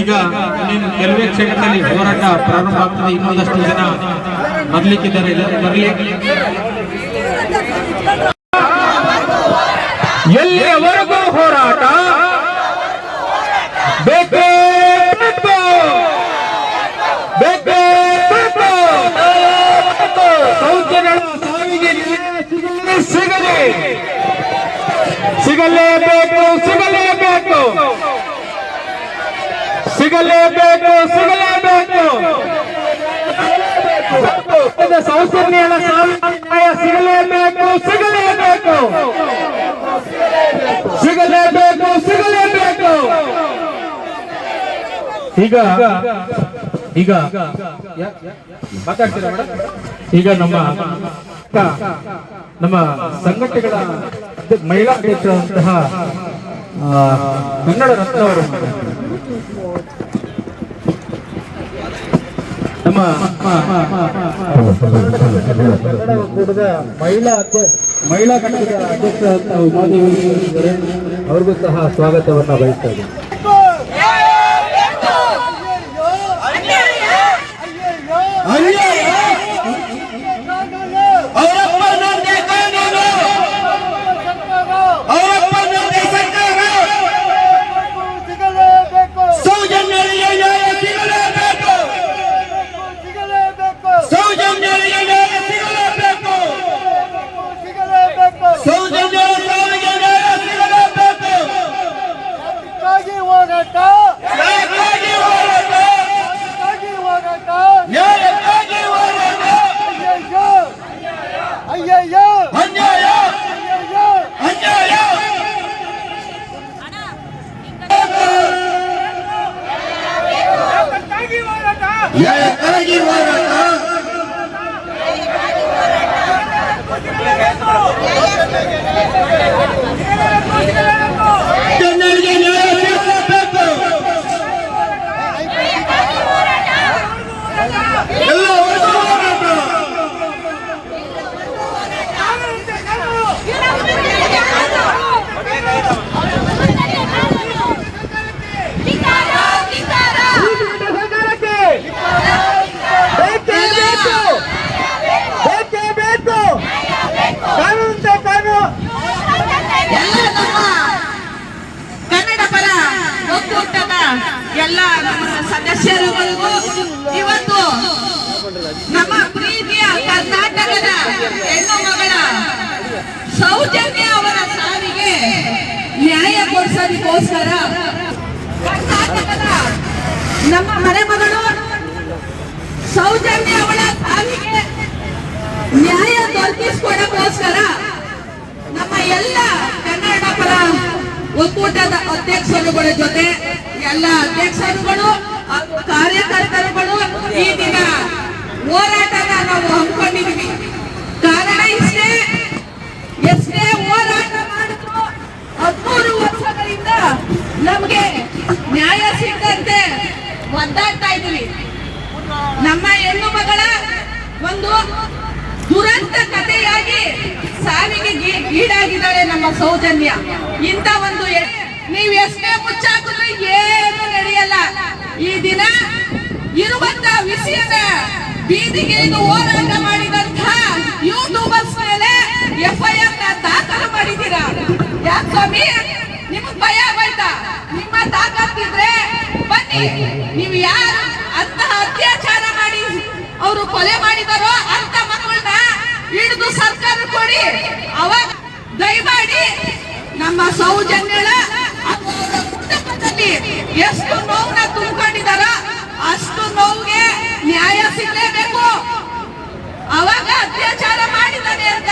ಈಗ ಕೆಲವೇ ಕ್ಷೇತ್ರದಲ್ಲಿ ಹೋರಾಟ ಪ್ರಾರಂಭ ಆಗ್ತದೆ. ಇನ್ನೊಂದಷ್ಟು ಜನ ಬರ್ಲಿಕ್ಕಿದ್ದಾರೆ. ಎಲ್ಲರೂ ಬರಲಿ. ಎಲ್ಲಿಯವರೆಗೂ ಹೋರಾಟ? ಸಿಗಲಿ ಸಿಗಲೇಬೇಕು ಸಿಗಲೇಬೇಕು ಸಿಗಲೇಬೇಕು ಸಿಗಲೇಬೇಕು. ಸಿಗಲೇ ನ್ಯಾಯ ಸಿಗಲೇಬೇಕು ಸಿಗಲೇಬೇಕು. ಸಿಗಲೇಬೇಕು ಸಿಗಲೇಬೇಕು. ಈಗ ಈಗ. ಮಾತಾಡ್ತೀರಾ? ಈಗ ನಮ್ಮ ನಮ್ಮ ಸಂಘಟನೆಗಳ ಮಹಿಳಾ ಅಧ್ಯಕ್ಷರಾದಂತಹ ಕನ್ನಡ ರತ್ನ ಅವರು ನಮ್ಮ ಒಕ್ಕೂಟದ ಮಹಿಳಾ ಮಹಿಳಾ ಘಟಕದ ಅಧ್ಯಕ್ಷ. ಅವ್ರಿಗೂ ಸಹ ಸ್ವಾಗತವನ್ನು ಬಯಸ್ತಾ ಇದ್ದೀನಿ ಅವರಪ್ಪ ನೊಂದೆ ಕಾನೂನು ಅವರಪ್ಪ ನೊಂದೆ ಸರ್ಕಾರ ಸೌಜನ್ಯರಿಗೆ ನ್ಯಾಯ ಸಿಗಲೇಬೇಕು ಸೌಜನ್ಯರಿಗೆ ನ್ಯಾಯ ಸಿಗಲೇಬೇಕು ಸೌಜನ್ಯರ ಸಾವಿಗೆ ನ್ಯಾಯ ಸಿಗಲೇಬೇಕು ಹೋರಾಟ ನ್ಯಾಯಕ್ಕಾಗಿ ಹೋರಾಟ ಹೋರಾಟ ನ್ಯಾಯಕ್ಕಾಗಿ ಹೋರಾಟ ಅಯ್ಯಯ್ಯೋ ಅಯ್ಯಯ್ಯೋ ಅನ್ಯಾಯ ಅಯ್ಯಯ್ಯೋ ಅನ್ಯಾಯ ನ್ಯಾಯಕ್ಕಾಗಿ ಹೋರಾಟ ಕನ್ನಡಿಗೆ ನ್ಯಾಯ ಸಿಗಲೇಬೇಕು ಎಲ್ಲವರೆಗೂ ಹೋರಾಟ ಬೇಕೇ ಬೇಕು ಬೇಕೇ ಬೇಕು ಕಾನೂನು ಕಾನೂನು ಎಲ್ಲ ನಮ್ಮ ಸದಸ್ಯರುಗಳಿಗೂ ಇವತ್ತು ನಮ್ಮ ಪ್ರೀತಿಯ ಕರ್ನಾಟಕದ ಹೆಣ್ಣು ಮಗಳ ಸೌಜನ್ಯ ಅವರ ಸಾವಿಗೆ ನ್ಯಾಯ ಕೊಡಿಸೋದಕ್ಕೋಸ್ಕರ ಕರ್ನಾಟಕದ ನಮ್ಮ ಮನೆ ಮಗಳು ಸೌಜನ್ಯ ಅವಳ ಸಾವಿಗೆ ನ್ಯಾಯ ದೊರಕಿಸಿಕೊಡಕ್ಕೋಸ್ಕರ ನಮ್ಮ ಎಲ್ಲ ಕನ್ನಡ ಪರ ಒಕ್ಕೂಟದ ಅಧ್ಯಕ್ಷರುಗಳ ಜೊತೆ ಎಲ್ಲ ಅಧ್ಯಕ್ಷರುಗಳು ದಿನ ಹೋರಾಟನ ನಾವು ಹಮ್ಮಿಕೊಂಡಿದ್ವಿ ಕಾರಣ ಇಷ್ಟೇ, ಎಷ್ಟೇ ಹೋರಾಟ ಮಾಡಿದ್ರು ಹದಿಮೂರು ವರ್ಷಗಳಿಂದ ನಮಗೆ ನ್ಯಾಯ ಸಿಗದಂತೆ ಒದ್ದಾಡ್ತಾ ಇದ್ದೀವಿ. ನಮ್ಮ ಹೆಣ್ಣು ಮಗಳ ಒಂದು ದುರಂತ ಕಥೆಯಾಗಿ ಸಾವಿಗೆ ಈಡಾಗಿದ್ದಾಳೆ ನಮ್ಮ ಸೌಜನ್ಯ. ಇಂಥ ಒಂದು ನೀವು ಎಷ್ಟೇ ಮುಚ್ಚಾಕಿದ್ರು ಏನು ನಡೆಯಲ್ಲ. ಈ ದಿನ ಇರುವಂತ ವಿಷಯದ ಬೀದಿಗೆ ಇದು ಹೋರಾಟ ಮಾಡಿದಂತಹ ಯೂಟ್ಯೂಬರ್ಸ್ ಮೇಲೆ ಎಫ್ಐಆರ್ ದಾಖಲು ಮಾಡಿದ್ದೀರಾ? ಯಾಕೆ ಸ್ವಾಮಿ? ನಿಮಗ್ ಭಯ ಆಗೋಯ್ತಾ? ನಿಮ್ಮ ತಾಕತ್ತಿದ್ರೆ ಬನ್ನಿ. ನೀವು ಯಾರು ಅಂತಹ ಅತ್ಯಾಚಾರ ಮಾಡಿ ಅವರು ಕೊಲೆ ಮಾಡಿದಾರೋ ಅಂತ ಮಕ್ಕಳನ್ನ ಹಿಡಿದು ಸರ್ಕಾರ ಕೊಡಿ. ಅವಾಗ ದಯಮಾಡಿ ನಮ್ಮ ಸೌಜನ್ಯಗಳ ಕುಟುಂಬದಲ್ಲಿ ಎಷ್ಟು ನೋವನ್ನ ತುಂಬಿಕೊಂಡಿದಾರೋ ಅಷ್ಟು ನೋವಿಗೆ ನ್ಯಾಯ ಸಿಗಲೇಬೇಕು ಅವಾಗ ಅತ್ಯಾಚಾರ ಮಾಡಿದ್ದಾನೆ ಅಂತ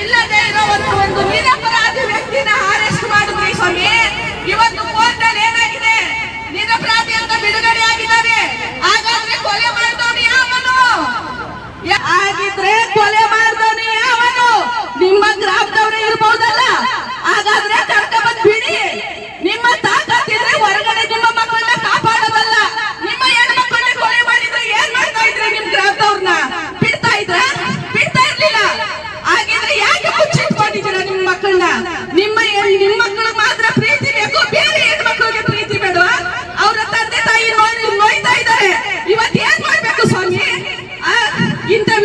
ಇಲ್ಲದೆ ಇರೋವಂತ ಒಂದು ನಿರಪರಾಧಿ ವ್ಯಕ್ತಿನ ಅರೆಸ್ಟ್ ಮಾಡಿದ್ರಿ ಸ್ವಾಮಿ. ಇವತ್ತು ಕೋರ್ಟಲ್ಲಿ ಏನಾಗಿದೆ? ನಿರಪರಾಧಿ ಅಂತ ಬಿಡುಗಡೆ ಆಗಿದ್ದಾರೆ ಹಾಗಾದ್ರೆ ಕೊಲೆ ಮಾಡಿದವನು ಯಾವನು? ಆಗಿದ್ರೆ ಕೊಲೆ ಮಾಡಿದವನು ಯಾವನು?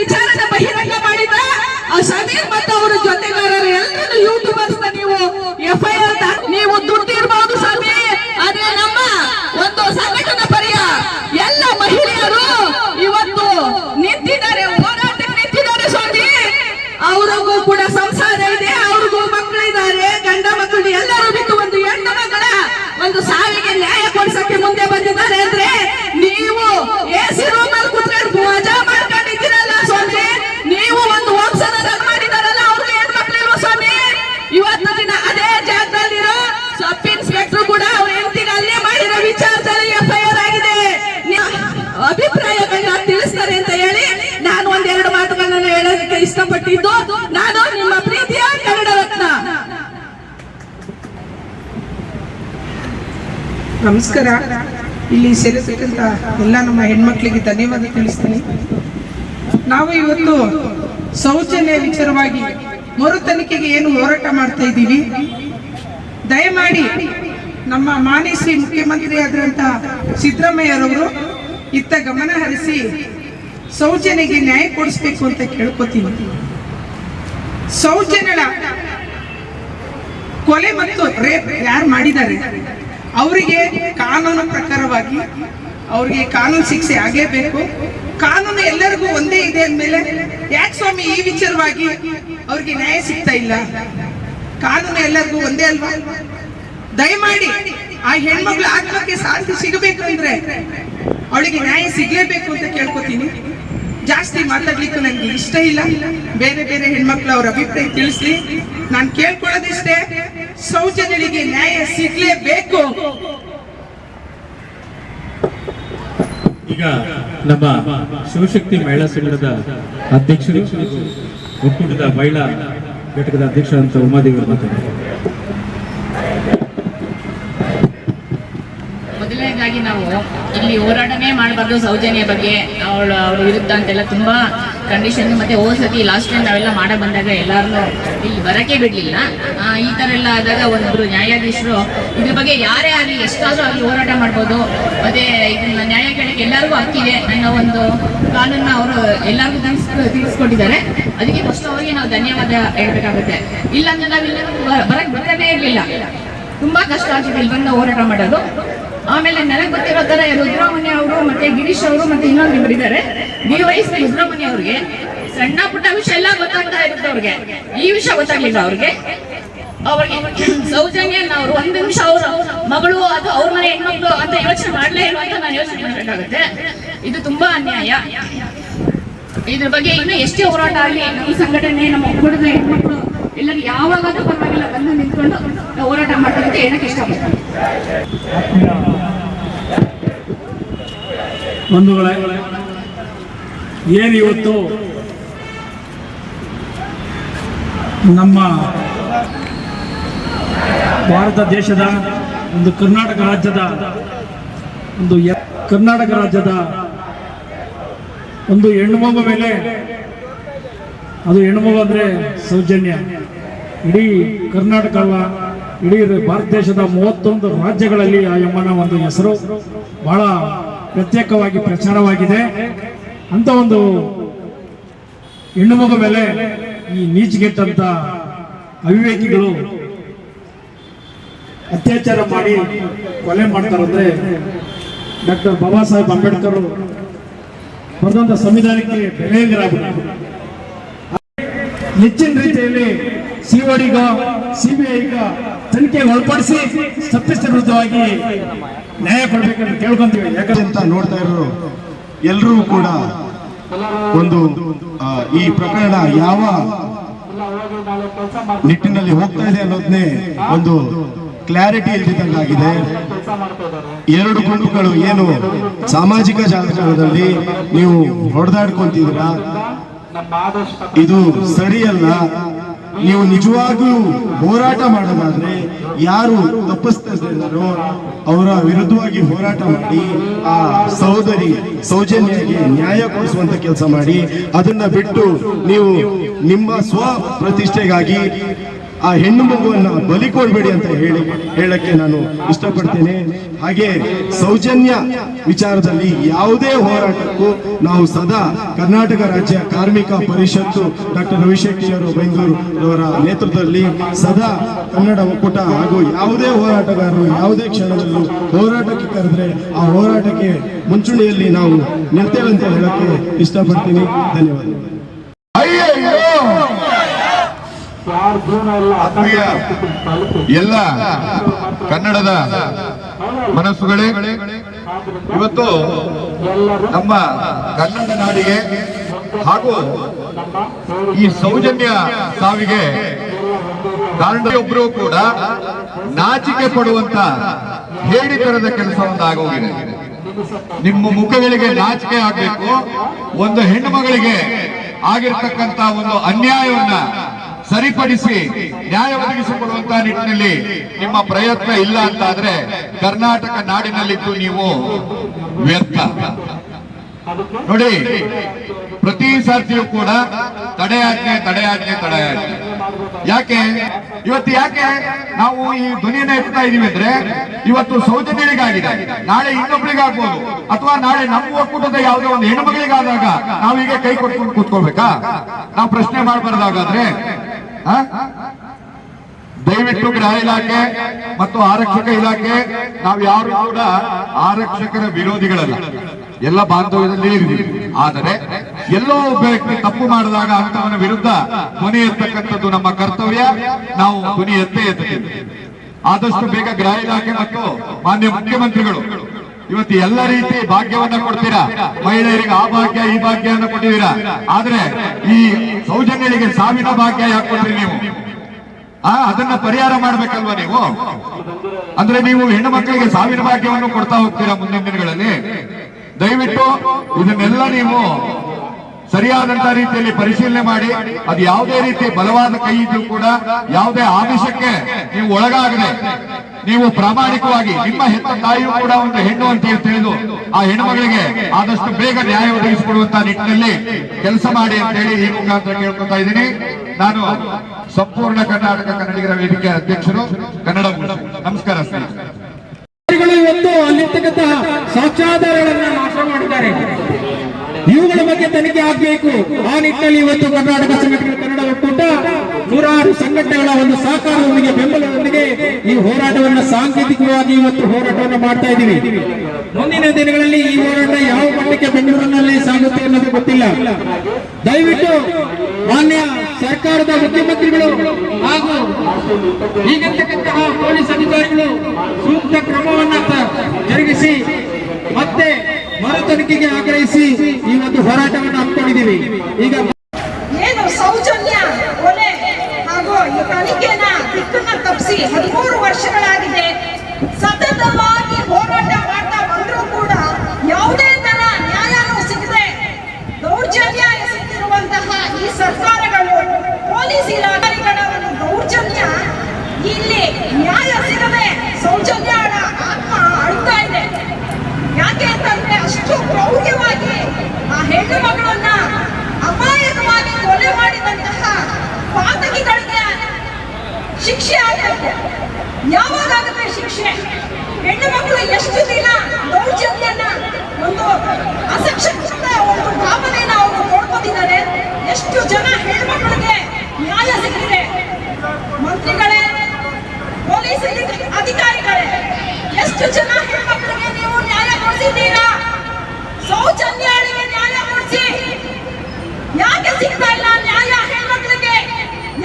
ವಿಚಾರನ ಬಹಿರಂಗ ಮಾಡಿದ ಆ ಸಮೀರ್ ಮತ್ತು ಅವರ ಜೊತೆಗಾರರು ಎಲ್ಲರೂ ಯೂಟ್ಯೂಬರ್ಸ್ ನೀವು ಎಫ್ ನಮಸ್ಕಾರ. ಇಲ್ಲಿ ಸೇರಿಸಿದಂತ ಎಲ್ಲ ನಮ್ಮ ಹೆಣ್ಮಕ್ಳಿಗೆ ಧನ್ಯವಾದ ತಿಳಿಸ್ತೀನಿ. ನಾವು ಇವತ್ತು ಸೌಜನ್ಯ ವಿಚಾರವಾಗಿ ಮರು ತನಿಖೆಗೆ ಏನು ಹೋರಾಟ ಮಾಡ್ತಾ ಇದ್ದೀವಿ. ದಯಮಾಡಿ ನಮ್ಮ ಮಾನಿ ಶ್ರೀ ಮುಖ್ಯಮಂತ್ರಿ ಆದಂತಹ ಸಿದ್ದರಾಮಯ್ಯರವರು ಇತ್ತ ಗಮನ ಹರಿಸಿ ಸೌಜನ್ಯಗೆ ನ್ಯಾಯ ಕೊಡಿಸ್ಬೇಕು ಅಂತ ಕೇಳ್ಕೊತೀವಿ. ಸೌಜನ್ಯಳ ಕೊಲೆ ಮತ್ತು ರೇಪ್ ಯಾರು ಮಾಡಿದ್ದಾರೆ? ಅವರಿಗೆ ಕಾನೂನು ಪ್ರಕಾರವಾಗಿ ಅವರಿಗೆ ಕಾನೂನು ಶಿಕ್ಷೆ ಆಗೇಬೇಕು. ಕಾನೂನು ಎಲ್ಲರಿಗೂ ಒಂದೇ ಇದೆ ಅಂದಮೇಲೆ ಯಾಕೆ ಸ್ವಾಮಿ ಈ ವಿಚಾರವಾಗಿ ಅವ್ರಿಗೆ ನ್ಯಾಯ ಸಿಗ್ತಾ ಇಲ್ಲ? ಕಾನೂನು ಎಲ್ಲರಿಗೂ ಒಂದೇ ಅಲ್ವಾ? ದಯಮಾಡಿ ಆ ಹೆಣ್ಮಕ್ಳ ಆತ್ಮಕ್ಕೆ ಶಾಂತಿ ಸಿಗಬೇಕು ಅಂದ್ರೆ ಅವಳಿಗೆ ನ್ಯಾಯ ಸಿಗ್ಲೇಬೇಕು ಅಂತ ಕೇಳ್ಕೊತೀನಿ. ಜಾಸ್ತಿ ಮಾತಾಡ್ಲಿಕ್ಕೂ ನನಗೆ ಇಷ್ಟ ಇಲ್ಲ. ಬೇರೆ ಬೇರೆ ಹೆಣ್ಮಕ್ಳು ಅವ್ರ ಅಭಿಪ್ರಾಯ ತಿಳಿಸಿ ನಾನು ಕೇಳ್ಕೊಳ್ಳೋದಿಷ್ಟೇ. ಸೌಜನ್ಯಳಿಗೆ ನ್ಯಾಯ ಸಿಗ್ಲೇಬೇಕು. ಈಗ ನಮ್ಮ ಶಿವಶಕ್ತಿ ಮಹಿಳಾ ಸಂಘದ ಅಧ್ಯಕ್ಷರು ಒಕ್ಕೂಟದ ಮಹಿಳಾ ಘಟಕದ ಅಧ್ಯಕ್ಷರಂತ ಉಮಾದೇವಿ ಮಾತಾಡ್ತಾರೆ. ಮೊದಲನೇದಾಗಿ ನಾವು ಇಲ್ಲಿ ಹೋರಾಟನೇ ಮಾಡಬಾರ್ದು ಸೌಜನ್ಯ ಬಗ್ಗೆ, ಅವಳು ಅವ್ರ ವಿರುದ್ಧ ಅಂತೆಲ್ಲ ತುಂಬಾ ಕಂಡೀಷನ್ ಮತ್ತೆ ಹೋದ ಸತಿ ಲಾಸ್ಟ್ ಟೈಮ್ ನಾವೆಲ್ಲ ಮಾಡ ಬಂದಾಗ ಎಲ್ಲರನ್ನೂ ಇಲ್ಲಿ ಬರಕ್ಕೆ ಬಿಡ್ಲಿಲ್ಲ. ಈ ತರ ಎಲ್ಲ ಆದಾಗ ಒಂದೊಬ್ಬರು ನ್ಯಾಯಾಧೀಶರು ಇದ್ರ ಬಗ್ಗೆ ಯಾರೇ ಆಗಲಿ ಎಷ್ಟಾದರೂ ಆಗಲಿ ಹೋರಾಟ ಮಾಡ್ಬೋದು. ಮತ್ತೆ ಇದನ್ನ ನ್ಯಾಯ ಕೇಳಕ್ಕೆ ಎಲ್ಲರಿಗೂ ಹಕ್ಕಿದೆ. ಅನ್ನೋ ಒಂದು ಕಾನೂನ ಅವರು ಎಲ್ಲರಿಗೂ ತಿಳಿಸ್ ತಿಳಿಸ್ಕೊಟ್ಟಿದ್ದಾರೆ. ಅದಕ್ಕೆ ಫಸ್ಟ್ ಅವರಿಗೆ ನಾವು ಧನ್ಯವಾದ ಹೇಳ್ಬೇಕಾಗುತ್ತೆ. ಇಲ್ಲ ಅಂದ್ರೆ ನಾವೆಲ್ಲರೂ ಬರಕ್ ಬರ್ತಾನೆ ಇರಲಿಲ್ಲ. ತುಂಬಾ ಕಷ್ಟ ಆಗ್ತಿದೆ ಇಲ್ಲಿ ಬಂದು ಹೋರಾಟ ಮಾಡೋದು. ಆಮೇಲೆ ನನಗೆ ಗೊತ್ತಿರೋ ತರ ರುದ್ರಮುನಿ ಅವರು ಮತ್ತೆ ಗಿರೀಶ್ ಅವರು ಮತ್ತೆ ಇನ್ನೊಂದು ಇದ್ದಾರೆ ವೈಸ್ ರುದ್ರಮುನಿ ಅವ್ರಿಗೆ ಸಣ್ಣ ಪುಟ್ಟ ವಿಷಯ ಎಲ್ಲ ಗೊತ್ತಾಗ್ತಾ ಇರುತ್ತೆ ಅವ್ರಿಗೆ. ಈ ವಿಷಯ ಗೊತ್ತಾಗ್ಲಿಲ್ಲ ಅವ್ರಿಗೆ. ಅವ್ರಿಗೆ ಸೌಜನ್ಯ ಅವರು ಒಂದು ನಿಮಿಷ ಅವ್ರ ಮಗಳು ಅದು ಅವ್ರ ಮನೆ ಹೆಣ್ಮಕ್ಳು ಅಂತ ಯೋಚನೆ ಮಾಡಲೇ ಇಲ್ಲ ಅಂತ ನಾನು ಯೋಚನೆ ಮಾಡಬೇಕಾಗುತ್ತೆ. ಇದು ತುಂಬಾ ಅನ್ಯಾಯ. ಇದ್ರ ಬಗ್ಗೆ ಇನ್ನೂ ಎಷ್ಟೇ ಹೋರಾಟ ಆಗಲಿ ಈ ಸಂಘಟನೆ, ನಮ್ಮ ಒಕ್ಕೂಟದ ಹೆಣ್ಮಕ್ಳು ಎಲ್ಲರೂ ಯಾವಾಗಾದ್ರೂ ಪರವಾಗಿಲ್ಲ, ಬಂದು ನಿಂತ್ಕೊಂಡು ಹೋರಾಟ ಮಾಡ್ತಾರೆ ಅಂತ ಹೇಳಕ್ ಇಷ್ಟಪಡ್ತೀನಿ ಬಂಧುಗಳೇ ಏನು ಇವತ್ತು ನಮ್ಮ ಭಾರತ ದೇಶದ ಒಂದು ಕರ್ನಾಟಕ ರಾಜ್ಯದ ಒಂದು ಕರ್ನಾಟಕ ರಾಜ್ಯದ ಒಂದು ಹೆಣ್ಣು ಮೇಲೆ ಅದು ಹೆಣ್ಮಗು ಮಗು ಅಂದರೆ ಸೌಜನ್ಯ. ಇಡೀ ಕರ್ನಾಟಕ ಅಲ್ಲ, ಇಡೀ ಭಾರತ ದೇಶದ ಮೂವತ್ತೊಂದು ರಾಜ್ಯಗಳಲ್ಲಿ ಆ ಯಮ್ಮನ ಒಂದು ಹೆಸರು. ಬಹಳ ಪ್ರತ್ಯೇಕವಾಗಿ ಪ್ರಚಾರವಾಗಿದೆ. ಅಂತ ಒಂದು ಹೆಣ್ಣು ಮಗು ಮೇಲೆ ಈ ನೀಚಿಗೆಟ್ಟಂತ ಅವಿವೇಕಿಗಳು ಅತ್ಯಾಚಾರ ಮಾಡಿ ಕೊಲೆ ಮಾಡ್ತಾರಂದ್ರೆ ಡಾಕ್ಟರ್ ಬಾಬಾ ಸಾಹೇಬ್ ಅಂಬೇಡ್ಕರ್ ಬರೆದಂತ ಸಂವಿಧಾನಕ್ಕೆ ಬೆಲೆಯಂಗರಾಗ್ಬಿಟ್ಟು ಹೆಚ್ಚಿನ ರೀತಿಯಲ್ಲಿ ಸಿಒಡಿಗ ಸಿಬಿಐಗ ತನಿಖೆ ಒಳಪಡಿಸಿ ತಪ್ಪಿಸ್ತ ವಿರುದ್ಧವಾಗಿ ನ್ಯಾಯ ಕೊಡಬೇಕಂತ ಕೇಳ್ಕೊಂತೀವಿ. ಯಾಕಂದ್ರೆ ಅಂತ ನೋಡ್ತಾ ಇರೋರು ಎಲ್ಲರೂ ಕೂಡ ಒಂದು ಈ ಪ್ರಕರಣ ಯಾವ ನಿಟ್ಟಿನಲ್ಲಿ ಹೋಗ್ತಾ ಇದೆ ಅನ್ನೋದನ್ನೇ ಒಂದು ಕ್ಲಾರಿಟಿ ಇಲ್ದಿದ್ದಂಗಾಗಿದೆ. ಎರಡು ಗುಂಪುಗಳು ಏನು ಸಾಮಾಜಿಕ ಜಾಲತಾಣದಲ್ಲಿ ನೀವು ಹೊಡೆದಾಡ್ಕೊಂತಿದ್ದೀರಾ? ಇದು ಸರಿಯಲ್ಲ. ನೀವು ನಿಜವಾಗಿಯೂ ಹೋರಾಟ ಮಾಡೋದಾದ್ರೆ ಯಾರು ತಪ್ಪಿಸ್ತಾ ಇದ್ದಾರೋ ಅವರ ವಿರುದ್ಧವಾಗಿ ಹೋರಾಟ ಮಾಡಿ, ಆ ಸಹೋದರಿ ಸೌಜನ್ಯಗೆ ನ್ಯಾಯ ಕೊಡಿಸುವಂತ ಕೆಲಸ ಮಾಡಿ, ಅದನ್ನ ಬಿಟ್ಟು ನೀವು ನಿಮ್ಮ ಸ್ವ ಪ್ರತಿಷ್ಠೆಗಾಗಿ ಆ ಹೆಣ್ಣು ಮಗುವನ್ನ ಬಲಿ ಕೊಡಬೇಡಿ ಅಂತ ಹೇಳಿ ಹೇಳಕ್ಕೆ ನಾನು ಇಷ್ಟಪಡ್ತೇನೆ. ಹಾಗೆ ಸೌಜನ್ಯ ವಿಚಾರದಲ್ಲಿ ಯಾವುದೇ ಹೋರಾಟಕ್ಕೂ ನಾವು ಸದಾ ಕರ್ನಾಟಕ ರಾಜ್ಯ ಕಾರ್ಮಿಕ ಪರಿಷತ್ತು ಡಾಕ್ಟರ್ ರವಿಶೆಟ್ಟಿ ಅವರು ಬೆಂಗಳೂರು ಅವರ ನೇತೃತ್ವದಲ್ಲಿ ಸದಾ ಕನ್ನಡ ಒಕ್ಕೂಟ ಹಾಗೂ ಯಾವುದೇ ಹೋರಾಟಗಾರರು ಯಾವುದೇ ಕ್ಷಣದಲ್ಲೂ ಹೋರಾಟಕ್ಕೆ ಕರೆದ್ರೆ ಆ ಹೋರಾಟಕ್ಕೆ ಮುಂಚೂಣಿಯಲ್ಲಿ ನಾವು ನಿಲ್ತೇವೆ ಅಂತ ಹೇಳಕ್ಕೆ ಇಷ್ಟಪಡ್ತೀನಿ. ಧನ್ಯವಾದ ಆತ್ಮೀಯ ಎಲ್ಲ ಕನ್ನಡದ ಮನಸ್ಸುಗಳೇ. ಇವತ್ತು ನಮ್ಮ ಕನ್ನಡ ನಾಡಿಗೆ ಹಾಗೂ ಈ ಸೌಜನ್ಯ ಸಾವಿಗೆ ಕಾರಣೊಬ್ಬರು ಕೂಡ ನಾಚಿಕೆ ಪಡುವಂತ ಹೇಳಿತರದ ಕೆಲಸ ಆಗೋಗಿದೆ ನಿಮ್ಮ ಮುಖಗಳಿಗೆ ನಾಚಿಕೆ ಆಗಬೇಕು ಒಂದು ಹೆಣ್ಣು ಮಗಳಿಗೆ ಆಗಿರ್ತಕ್ಕಂತ ಒಂದು ಅನ್ಯಾಯವನ್ನ ಸರಿಪಡಿಸಿ ನ್ಯಾಯ ಒದಗಿಸಿಕೊಡುವಂತಹ ನಿಟ್ಟಿನಲ್ಲಿ ನಿಮ್ಮ ಪ್ರಯತ್ನ ಇಲ್ಲ ಅಂತ ಆದ್ರೆ ಕರ್ನಾಟಕ ನಾಡಿನಲ್ಲಿದ್ದು ನೀವು ವ್ಯರ್ಥ. ನೋಡಿ, ಪ್ರತಿ ಸಾರ್ಥಿಯೂ ಕೂಡ ತಡೆಯಾಜ್ಞೆ ತಡೆಯಾಜ್ಞೆ ತಡೆಯಾಜ್ಞೆ ಯಾಕೆ? ಇವತ್ತು ಯಾಕೆ ನಾವು ಈ ಧ್ವನಿಯನ್ನ ಎತ್ತಾ ಇದೀವಿ ಅಂದ್ರೆ ಇವತ್ತು ಸೌಜನ್ಯರಿಗಾಗಿದೆ. ನಾಳೆ ಇನ್ನೊಬ್ಳಿಗಾಗ್ಬೋದು ಅಥವಾ ನಾಳೆ ನಮ್ಮ ಒಕ್ಕೂಟದ ಯಾವುದೋ ಒಂದು ಹೆಣ್ಮಗಳಿಗಾದಾಗ ನಾವೀಗ ಕೈ ಕೊಟ್ಕೊಂಡು ಕೂತ್ಕೋಬೇಕಾ ನಾವು ಪ್ರಶ್ನೆ ಮಾಡಬಾರ್ದಾಗಾದ್ರೆ? ದಯವಿಟ್ಟು ಗೃಹ ಇಲಾಖೆ ಮತ್ತು ಆರಕ್ಷಕ ಇಲಾಖೆ, ನಾವು ಯಾರು ಕೂಡ ಆರಕ್ಷಕರ ವಿರೋಧಿಗಳಲ್ಲ. ಎಲ್ಲ ಬಾಂಧವ್ಯದಲ್ಲಿ ಆದರೆ ಎಲ್ಲೋ ಒಬ್ಬ ವ್ಯಕ್ತಿ ತಪ್ಪು ಮಾಡಿದಾಗ ಅಂತವನ ವಿರುದ್ಧ ಧ್ವನಿ ಎತ್ತಕ್ಕಂಥದ್ದು ನಮ್ಮ ಕರ್ತವ್ಯ. ನಾವು ಧ್ವನಿ ಎತ್ತೇ ಎತ್ತೇವೆ ಆದಷ್ಟು ಬೇಗ ಗೃಹ ಇಲಾಖೆ ಮತ್ತು ಮಾನ್ಯ ಮುಖ್ಯಮಂತ್ರಿಗಳು ಇವತ್ತು ಎಲ್ಲ ರೀತಿ ಭಾಗ್ಯವನ್ನ ಕೊಡ್ತೀರಾ? ಮಹಿಳೆಯರಿಗೆ ಆ ಭಾಗ್ಯ, ಈ ಭಾಗ್ಯವನ್ನ ಕೊಟ್ಟಿದ್ದೀರಾ? ಆದ್ರೆ ಈ ಸೌಜನ್ಯರಿಗೆ ಸಾವಿನ ಭಾಗ್ಯ ಯಾಕೆ ಕೊಡ್ರಿ ನೀವು? ಆ, ಅದನ್ನ ಪರಿಹಾರ ಮಾಡ್ಬೇಕಲ್ವಾ ನೀವು? ಅಂದ್ರೆ ನೀವು ಹೆಣ್ಣು ಮಕ್ಕಳಿಗೆ ಸಾವಿನ ಭಾಗ್ಯವನ್ನು ಕೊಡ್ತಾ ಹೋಗ್ತೀರಾ ಮುಂದಿನ ದಿನಗಳಲ್ಲಿ? ದಯವಿಟ್ಟು ಇದನ್ನೆಲ್ಲ ನೀವು ಸರಿಯಾದಂತ ರೀತಿಯಲ್ಲಿ ಪರಿಶೀಲನೆ ಮಾಡಿ, ಅದು ಯಾವುದೇ ರೀತಿ ಬಲವಾದ ಕೈ ಇದ್ರೂ ಕೂಡ, ಯಾವುದೇ ಆಮಿಷಕ್ಕೆ ನೀವು ಒಳಗಾಗದೆ ನೀವು ಪ್ರಾಮಾಣಿಕವಾಗಿ ನಿಮ್ಮ ಹೆತ್ತ ತಾಯಿಯೂ ಕೂಡ ಒಂದು ಹೆಣ್ಣು ಅಂತ ಆ ಹೆಣ್ಣು ಮಗಳಿಗೆ ಆದಷ್ಟು ಬೇಗ ನ್ಯಾಯ ಒದಗಿಸಿಕೊಡುವಂತ ನಿಟ್ಟಿನಲ್ಲಿ ಕೆಲಸ ಮಾಡಿ ಅಂತ ಹೇಳಿ ಈ ಮುಖಾಂತರ ಕೇಳ್ಕೊತಾ ಇದ್ದೀನಿ. ನಾನು ಸಂಪೂರ್ಣ ಕರ್ನಾಟಕ ಕನ್ನಡಿಗರ ವೇದಿಕೆ ಅಧ್ಯಕ್ಷರು, ಕನ್ನಡ ನಮಸ್ಕಾರ ಇವತ್ತು ಅಲ್ಲಿರ್ತಕ್ಕಂಥ ಸಾಕ್ಷ್ಯಾಧಾರಗಳನ್ನ ನಾಶ ಮಾಡಿದ್ದಾರೆ. ಇವುಗಳ ಬಗ್ಗೆ ತನಿಖೆ ಆಗಬೇಕು. ಆ ನಿಟ್ಟಿನಲ್ಲಿ ಇವತ್ತು ಕರ್ನಾಟಕ ಸಂಘಟನೆ ಕನ್ನಡ ಒಕ್ಕೂಟ ನೂರಾರು ಸಂಘಟನೆಗಳ ಒಂದು ಸಹಕಾರದೊಂದಿಗೆ ಬೆಂಬಲದೊಂದಿಗೆ ಈ ಹೋರಾಟವನ್ನು ಸಾಂಕೇತಿಕವಾಗಿ ಇವತ್ತು ಹೋರಾಟವನ್ನು ಮಾಡ್ತಾ ಇದ್ದೀವಿ. ಮುಂದಿನ ದಿನಗಳಲ್ಲಿ ಈ ಹೋರಾಟ ಯಾವ ಮಟ್ಟಕ್ಕೆ ಬೆಂಗಳೂರಿನಲ್ಲಿ ಸಾಗುತ್ತೆ ಅನ್ನೋದು ಗೊತ್ತಿಲ್ಲ. ದಯವಿಟ್ಟು ಮಾನ್ಯ ಸರ್ಕಾರದ ಮುಖ್ಯಮಂತ್ರಿಗಳು ಹಾಗೂ ಈಗಿರ್ತಕ್ಕಂತಹ ಪೊಲೀಸ್ ಅಧಿಕಾರಿಗಳು ಸೂಕ್ತ ಕ್ರಮವನ್ನ ಜರುಗಿಸಿ ಮತ್ತೆ ಮರು ತನಿಖೆಗೆ ಆಗ್ರಹಿಸಿ ಈ ಒಂದು ಹೋರಾಟವನ್ನು ಹಮ್ಮಿಕೊಂಡಿದ್ದೀವಿ. ಈಗ ಏನು ಸೌಜನ್ಯ ಹಾಗೂ ಈ ತನಿಖೆನ ದಿಕ್ಕನ್ನ ತಪ್ಪಿಸಿ ಹದಿಮೂರು ವರ್ಷಗಳಾಗಿದೆ. ಸತತವಾಗಿ ಹೋರಾಟ ಮಾಡ್ತಾ ಬಂದರೂ ಕೂಡ ಯಾವುದೇ ತರ ನ್ಯಾಯನೂ ಸಿಗದೆ ದೌರ್ಜನ್ಯ ಎಸಗುತ್ತಿರುವಂತಹ ಈ ಸರ್ಕಾರಗಳು, ಪೊಲೀಸ್ ಇಲಾಖೆಗಳ ಒಂದು ದೌರ್ಜನ್ಯ ಇಲ್ಲಿ ನ್ಯಾಯ ಸಿಗದೆ ಸೌಜನ್ಯ ಆತ್ಮ ಅಳ್ತಾ ಇದೆ ಯಾಕೆ ಅಂತಂದ್ರೆ ಅಷ್ಟು ಕ್ರೌರ್ಯವಾಗಿ ಆ ಹೆಣ್ಣು ಮಗಳನ್ನ ಅಮಾಯಕವಾಗಿ ಕೊಲೆ ಮಾಡಿದಂತಹ ಪಾತಕಿಗಳಿಗೆ ಶಿಕ್ಷೆ ಆಗಬೇಕು ಯಾವಾಗ ಆಗುತ್ತೆ ಶಿಕ್ಷೆ ಹೆಣ್ಣು ಎಷ್ಟು ದಿನ ದೌರ್ಜನ್ಯನ ಒಂದು ಅಸಕ್ಷತ ಒಂದು ಭಾವನೆನ ಅವರು ನೋಡ್ಕೊಂಡಿದ್ದಾರೆ ಎಷ್ಟು ಜನ ಹೆಣ್ಮಕ್ಳಿಗೆ ನ್ಯಾಯ ಸಿಕ್ಕಿದೆ. ಮಂತ್ರಿಗಳೇ, ಪೊಲೀಸ್ ಅಧಿಕಾರಿಗಳೇ, ಎಷ್ಟು ಜನ ಹೆಣ್ಮಕ್ಳಿಗೆ ನೀವು ನ್ಯಾಯ ಕೊಡಿಸಿದ್ದೀರಾ? ಸೌಜನ್ಯಗಳಿಗೆ ನ್ಯಾಯ ಕೊಡಿಸಿ. ಯಾಕೆ ಸಿಗ್ತಾ ಇಲ್ಲ ನ್ಯಾಯ ಹೆಣ್ಮಕ್ಳಿಗೆ?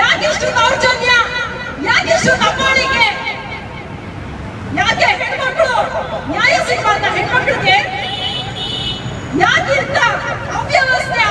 ಯಾಕಿಷ್ಟು ದೌರ್ಜನ್ಯ? ಯಾಕಿಷ್ಟು ದಬ್ಬಾಳಿಕೆ? ಯಾಕೆ ಹೆಣ್ಮಕ್ಳು ನ್ಯಾಯ ಸಿಗಬಾರ್ದ ಹೆಣ್ಮಕ್ಳಿಗೆ ಯಾಕೆ ಅಂತ ಅವ್ಯವಸ್ಥೆ